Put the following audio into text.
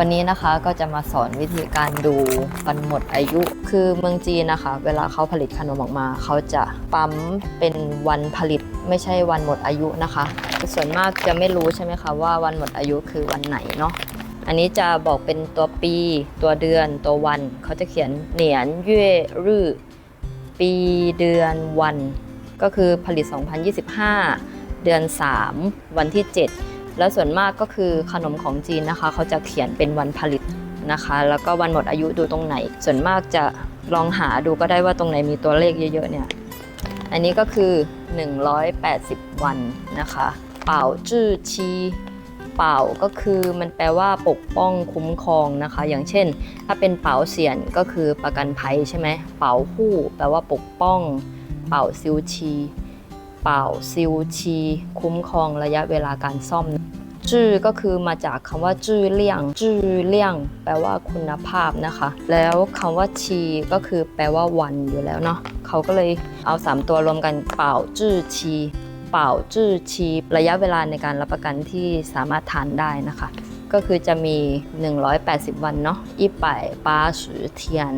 วันนี้นะคะก็จะมาสอนวิธีการดูวันหมดอายุ คือเมืองจีนนะคะ เวลาเขาผลิตขนมออกมา เขาจะปั๊มเป็นวันผลิตไม่ใช่วันหมดอายุนะคะ ส่วนมากจะไม่รู้ใช่ไหมคะว่าวันหมดอายุคือวันไหนเนาะอันนี้จะบอกเป็นตัวปี ตัวเดือน ตัววัน เขาจะเขียนเหนียนเย่รื่อปีเดือนวัน ก็คือผลิต 2025 เดือน 3 วันที่ 7 แล้วส่วนมากก็คือขนมของจีนนะคะ เขาจะเขียนเป็นวันผลิตนะคะ แล้วก็วันหมดอายุดูตรงไหน ส่วนมากจะลองหาดูก็ได้ว่าตรงไหนมีตัวเลขเยอะๆเนี่ย อันนี้ก็คือ 180 วันนะคะ เป่าจื้อชีเป่าก็คือมันแปลว่าปกป้องคุ้มครองนะคะ อย่างเช่น ถ้าเป็นเป๋าเสียนก็คือประกันภัยใช่ไหมเป๋าหู้แปลว่าปกป้อง เป่าซิวชี เป่าซิวชี คุ้มครองระยะเวลาการซ่อม จื้อก็คือมาจากคำว่าจื้อเลี่ยง จื้อเลี่ยง แปลว่าคุณภาพนะคะ แล้วคำว่าชีก็คือแปลว่าวันอยู่แล้วเนาะเขาก็เลยเอา 3 ตัวรวมกันเป่าจื้อชีเป่าจื้อชีระยะเวลาในการรับประกันที่สามารถทานได้นะคะ ก็คือจะมี 180 วันเนาะอีป่ายป้าสือเทียน